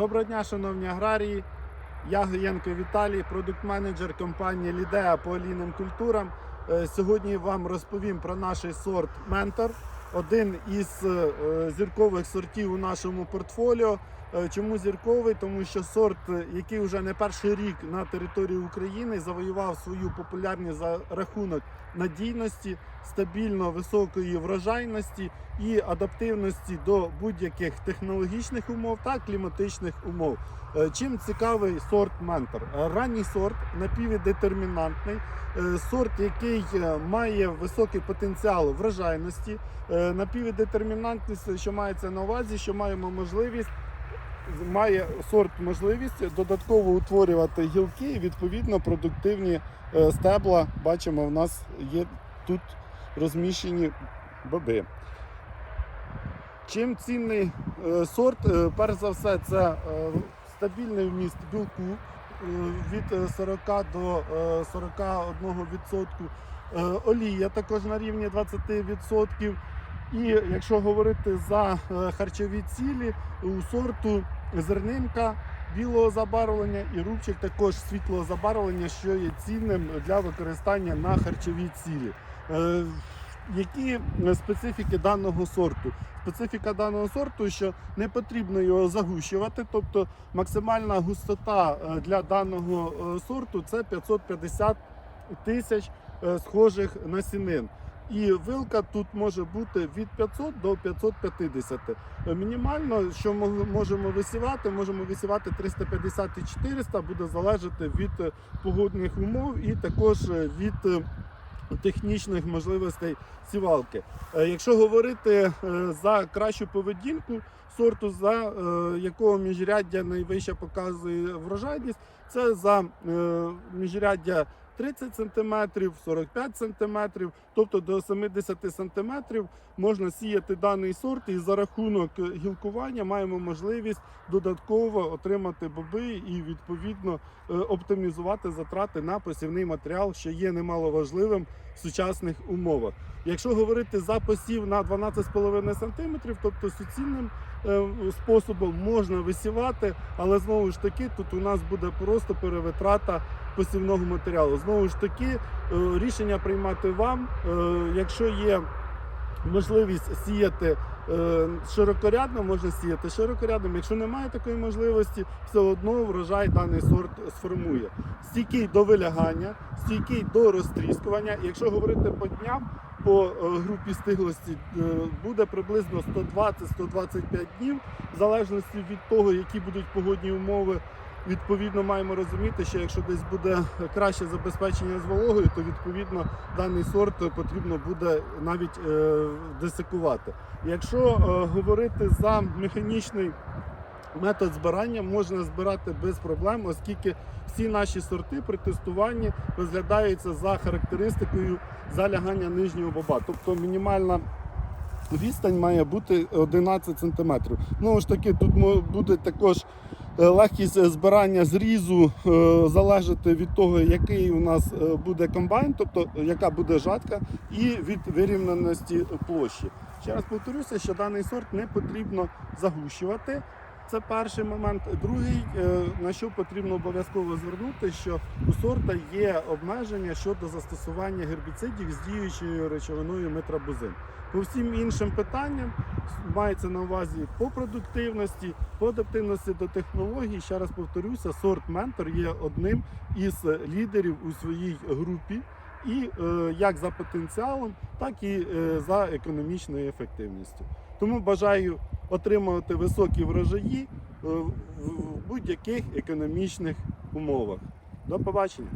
Доброго дня, шановні аграрії. Я Гаєнко Віталій, продукт-менеджер компанії Лідея по олійним культурам. Е, Сьогодні вам розповім про наш сорт Ментор, один із е, зіркових сортів у нашому портфоліо. Е, Чому зірковий? Тому що сорт, е, який вже не перший рік на території України, завоював свою популярність за рахунок надійності, стабільно високої врожайності і адаптивності до будь-яких технологічних умов та кліматичних умов. Е, Чим цікавий сорт Ментор? Ранній сорт напівдетермінантний, сорт, який має високий потенціал врожайності, напівдетермінантність, що мається на увазі, що маємо можливість. Має сорт можливість додатково утворювати гілки і відповідно продуктивні е, стебла. Бачимо, в нас є тут розміщені боби. Чим цінний е, сорт? Е, Перш за все, це стабільний вміст білку від е, 40 до е, 41%. Е, Олія також на рівні 20%. І якщо говорити за харчові цілі, у сорту зернинка білого забарвлення і рубчик також світлого забарвлення, що є цінним для використання на харчові цілі. Е, Які специфіки даного сорту? Специфіка даного сорту, що не потрібно його загущувати, тобто максимальна густота е, для даного е, сорту це 550 тисяч схожих насінин. І вилка тут може бути від 500 до 550. Е, Мінімально, що ми можемо висівати, можемо висівати 350 і 400, буде залежати від е, погодних умов і також е, від е, технічних можливостей сівалки. Якщо говорити за кращу поведінку сорту, за якого міжряддя найвище показує врожайність, це за міжряддя 30 см, 45 см, тобто до 70 см можна сіяти даний сорт, і за рахунок гілкування маємо можливість додатково отримати боби і відповідно е, оптимізувати затрати на посівний матеріал, що є немаловажливим в сучасних умовах. Якщо говорити за посів на 12,5 см, тобто суцільним е, способом можна висівати, але знову ж таки тут у нас буде просто перевитрата посівного матеріалу. Знову ж таки, е, рішення приймати вам, Е, якщо є можливість сіяти е, широкорядно, можна сіяти широкорядним. Якщо немає такої можливості, все одно врожай даний сорт сформує. Стійкий до вилягання, стійкий до розтріскування. Якщо говорити по дням, по групі стиглості буде приблизно 120-125 днів, в залежності від того, які будуть погодні умови. Відповідно, маємо розуміти, що якщо десь буде краще забезпечення з вологою, то відповідно даний сорт потрібно буде навіть е, десикувати. Якщо е, говорити за механічний метод збирання, можна збирати без проблем, оскільки всі наші сорти при тестуванні розглядаються за характеристикою залягання нижнього боба, тобто мінімальна. Відстань має бути 11 см. Знову ж таки, тут буде також легкість збирання зрізу е, залежати від того, який у нас е, буде комбайн, тобто е, яка буде жатка, і від вирівненості площі. Ще раз повторюся, що даний сорт не потрібно загущувати. Це перший момент. Другий, е, на що потрібно обов'язково звернути, що у сорта є обмеження щодо застосування гербіцидів з діючою речовиною метрабузин. По всім іншим питанням мається на увазі по продуктивності, по адаптивності до технологій. Ще раз повторюся, сорт Ментор є одним із лідерів у своїй групі. І е, як за потенціалом, так і е, за економічною ефективністю. Тому бажаю отримувати високі врожаї е, в в будь-яких економічних умовах. До побачення!